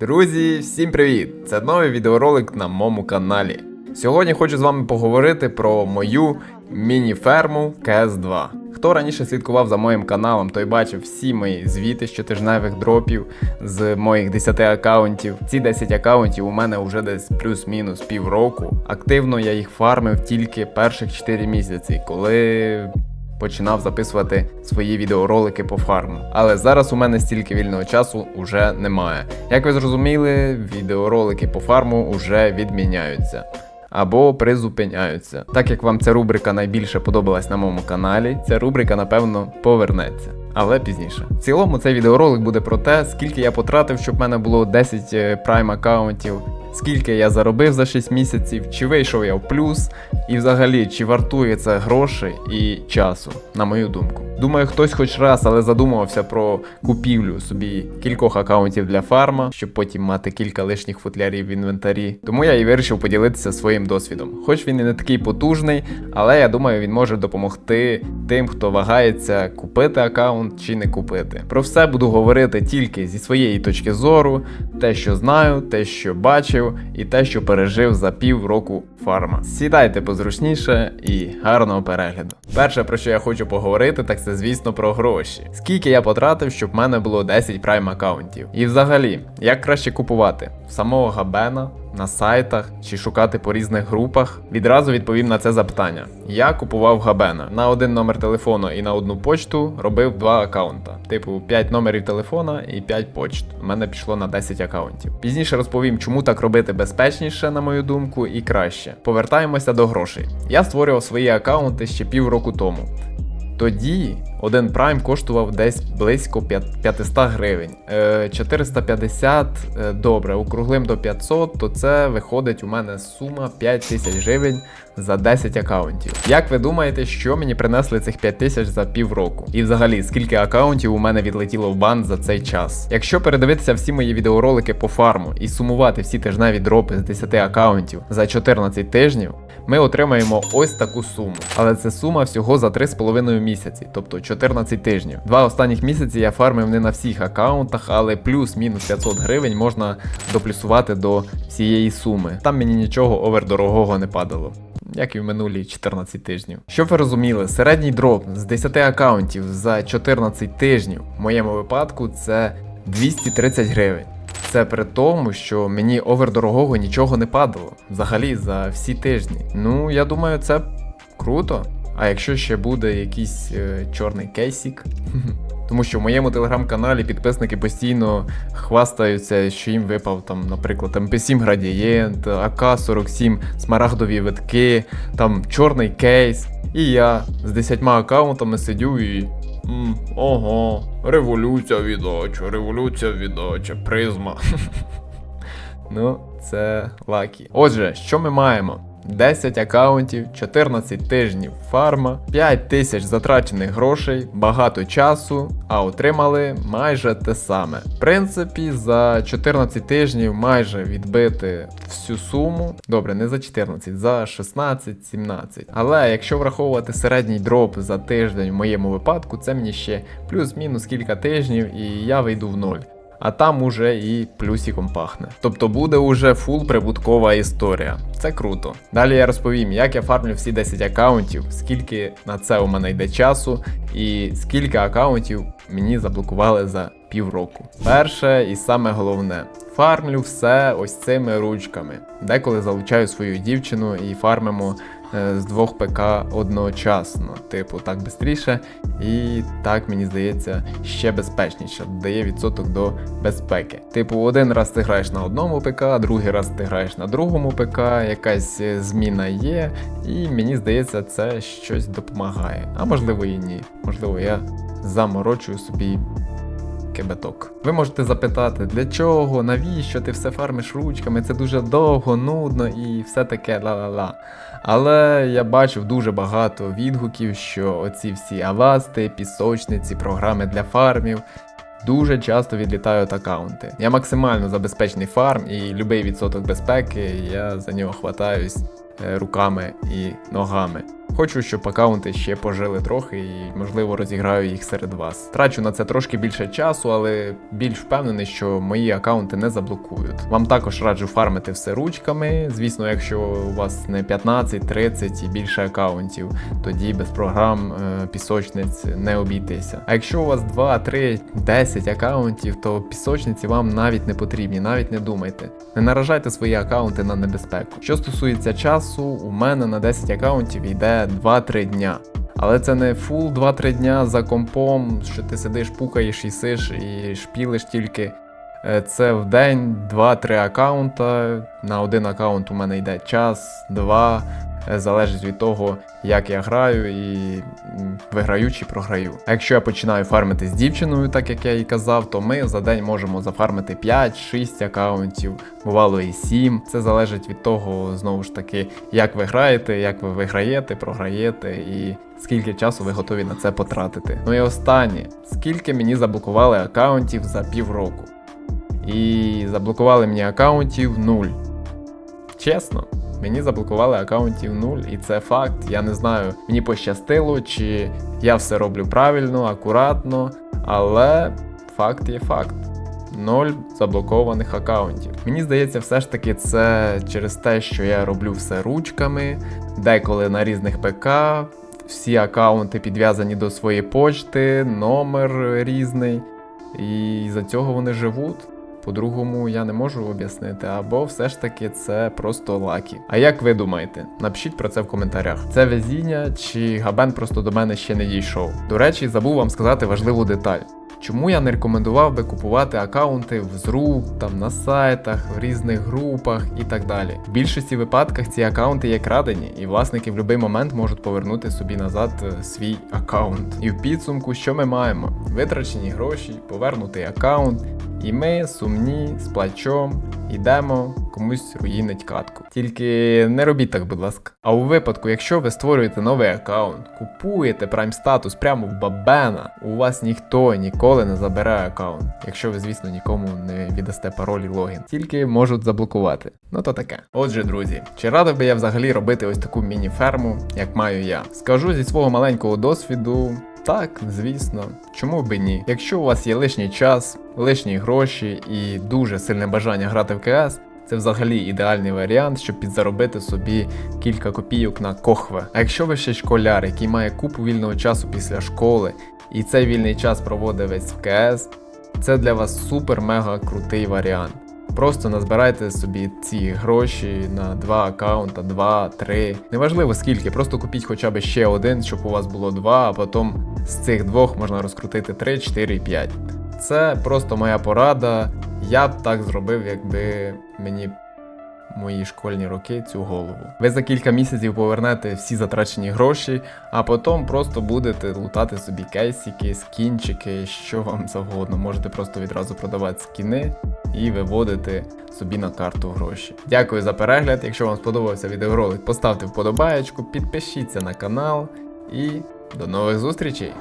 Друзі, всім привіт! Це новий відеоролик на моєму каналі. Сьогодні хочу з вами поговорити про мою міні-ферму CS2. Хто раніше слідкував за моїм каналом, той бачив всі мої звіти щотижневих дропів з моїх 10 аккаунтів. Ці 10 аккаунтів у мене вже десь плюс-мінус півроку. Активно я їх фармив тільки перших 4 місяці, коли починав записувати свої відеоролики по фарму. Але зараз у мене стільки вільного часу уже немає. Як ви зрозуміли, відеоролики по фарму вже відміняються. Або призупиняються. Так як вам ця рубрика найбільше подобалась на моєму каналі, ця рубрика, напевно, повернеться. Але пізніше. В цілому цей відеоролик буде про те, скільки я потратив, щоб в мене було 10 прайм аккаунтів, скільки я заробив за 6 місяців, чи вийшов я в плюс, і взагалі, чи вартує це грошей і часу, на мою думку. Думаю, хтось хоч раз, але задумувався про купівлю собі кількох аккаунтів для фарма, щоб потім мати кілька лишніх футлярів в інвентарі. Тому я і вирішив поділитися своїм досвідом. Хоч він і не такий потужний, але я думаю, він може допомогти тим, хто вагається купити аккаунт чи не купити. Про все буду говорити тільки зі своєї точки зору, те, що знаю, те, що бачив, і те, що пережив за пів року фарма. Сідайте позручніше і гарного перегляду. Перше, про що я хочу поговорити, так це звісно про гроші. Скільки я потратив, щоб в мене було 10 прайм аккаунтів. І взагалі, як краще купувати? Самого Габена, на сайтах чи шукати по різних групах? Відразу відповім на це запитання. Я купував Габена на один номер телефону і на одну почту робив два аккаунта. Типу 5 номерів телефона і 5 почт. У мене пішло на 10 аккаунтів. Пізніше розповім, чому так робити безпечніше, на мою думку, і краще. Повертаємося до грошей. Я створював свої аккаунти ще півроку тому. Тоді один прайм коштував десь близько 500 гривень. Е, 450, е, добре, округлим до 500, то це виходить у мене сума 5 тисяч гривень за 10 аккаунтів. Як ви думаєте, що мені принесли цих 5 тисяч за півроку? І взагалі, скільки аккаунтів у мене відлетіло в бан за цей час? Якщо передивитися всі мої відеоролики по фарму і сумувати всі тижневі дропи з 10 аккаунтів за 14 тижнів, ми отримаємо ось таку суму. Але це сума всього за 3,5 місяці, тобто 14 тижнів. Два останніх місяці я фармив не на всіх аккаунтах, але плюс-мінус 500 гривень можна доплюсувати до всієї суми. Там мені нічого овердорогого не падало. Як і в минулі 14 тижнів. Щоб ви розуміли, середній дроп з 10 аккаунтів за 14 тижнів в моєму випадку це 230 гривень. Це при тому, що мені овердорогого нічого не падало взагалі за всі тижні. Ну, я думаю, це круто. А якщо ще буде якийсь е, чорний кейсік. Тому що в моєму телеграм-каналі підписники постійно хвастаються, що їм випав там, наприклад, МП7 градієнт, АК-47, смарагдові витки, там чорний кейс. І я з 10 аккаунтами сидю і. М, ого, революція віддача, революція віддача, призма. ну, це лакі. Отже, що ми маємо? 10 аккаунтів, 14 тижнів фарма, 5 тисяч затрачених грошей, багато часу, а отримали майже те саме. В принципі, за 14 тижнів майже відбити всю суму. Добре, не за 14, за 16-17. Але якщо враховувати середній дроп за тиждень в моєму випадку, це мені ще плюс-мінус кілька тижнів, і я вийду в ноль а там уже і плюсиком пахне. Тобто буде уже фул прибуткова історія. Це круто. Далі я розповім, як я фармлю всі 10 аккаунтів, скільки на це у мене йде часу, і скільки аккаунтів мені заблокували за півроку. Перше і саме головне. Фармлю все ось цими ручками. Деколи залучаю свою дівчину і фармимо з двох ПК одночасно. Типу, так швидше, і так мені здається ще безпечніше, дає відсоток до безпеки. Типу, один раз ти граєш на одному ПК, другий раз ти граєш на другому ПК, якась е, зміна є, і мені здається, це щось допомагає. А можливо і ні. Можливо, я заморочую собі кебеток. Ви можете запитати, для чого, навіщо ти все фармиш ручками? Це дуже довго, нудно і все таке ла-ла-ла. Але я бачив дуже багато відгуків, що оці всі авасти, пісочниці, програми для фармів. Дуже часто відлітають аккаунти. Я максимально забезпечений фарм і будь-який відсоток безпеки, я за нього хватаюсь е, руками і ногами. Хочу, щоб аккаунти ще пожили трохи і, можливо, розіграю їх серед вас. Трачу на це трошки більше часу, але більш впевнений, що мої аккаунти не заблокують. Вам також раджу фармити все ручками. Звісно, якщо у вас не 15, 30 і більше аккаунтів, тоді без програм е, пісочниць не обійтися. А якщо у вас 2, 3, 10 аккаунтів, то пісочниці вам навіть не потрібні, навіть не думайте. Не наражайте свої аккаунти на небезпеку. Що стосується часу, у мене на 10 аккаунтів йде 2-3 дня. Але це не фул 2-3 дня за компом, що ти сидиш, пукаєш, і сиш і шпілиш тільки. Е, Це в день 2-3 аккаунта. На один аккаунт у мене йде час, два. Е, Залежить від того, як я граю і виграю чи програю. А якщо я починаю фармити з дівчиною, так як я і казав, то ми за день можемо зафармити 5-6 аккаунтів, бувало і 7. Це залежить від того, знову ж таки, як ви граєте, як ви виграєте, програєте і скільки часу ви готові на це потратити. Ну і останнє, скільки мені заблокували аккаунтів за півроку. І заблокували мені аккаунтів 0. Чесно, мені заблокували аккаунтів 0, і це факт. Я не знаю, мені пощастило, чи я все роблю правильно, акуратно, але факт є факт. Ноль заблокованих аккаунтів. Мені здається, все ж таки це через те, що я роблю все ручками, деколи на різних ПК, всі аккаунти підв'язані до своєї почти, номер різний. І за цього вони живуть. По-другому я не можу об'яснити, або все ж таки це просто лакі. А як ви думаєте? Напишіть про це в коментарях. Це везіння чи габен просто до мене ще не дійшов. До речі, забув вам сказати важливу деталь. Чому я не рекомендував би купувати аккаунти з рук, там на сайтах, в різних групах і так далі. В більшості випадках ці аккаунти є крадені, і власники в будь-який момент можуть повернути собі назад е, свій аккаунт. І в підсумку, що ми маємо? Витрачені гроші, повернутий аккаунт, і ми сумні з плачом йдемо комусь руїнить катку. Тільки не робіть так, будь ласка. А у випадку, якщо ви створюєте новий аккаунт, купуєте Prime статус прямо в Бабена, у вас ніхто ніколи не забере аккаунт, якщо ви, звісно, нікому не віддасте пароль і логін. Тільки можуть заблокувати. Ну то таке. Отже, друзі, чи радив би я взагалі робити ось таку міні-ферму, як маю я? Скажу зі свого маленького досвіду. Так, звісно, чому би ні? Якщо у вас є лишній час, лишні гроші і дуже сильне бажання грати в КС, це взагалі ідеальний варіант, щоб підзаробити собі кілька копійок на кохве. А якщо ви ще школяр, який має купу вільного часу після школи, і цей вільний час проводить весь в КС, це для вас супер-мега крутий варіант. Просто назбирайте собі ці гроші на два аккаунта, два, три. Неважливо скільки, просто купіть хоча б ще один, щоб у вас було два, а потім з цих двох можна розкрутити 3, 4, 5. Це просто моя порада. Я б так зробив, якби мені мої школьні роки цю голову. Ви за кілька місяців повернете всі затрачені гроші, а потім просто будете лутати собі кейсики, скінчики, що вам завгодно. Можете просто відразу продавати скіни і виводити собі на карту гроші. Дякую за перегляд. Якщо вам сподобався відеоролик, поставте вподобаєчку, підпишіться на канал і до нових зустрічей!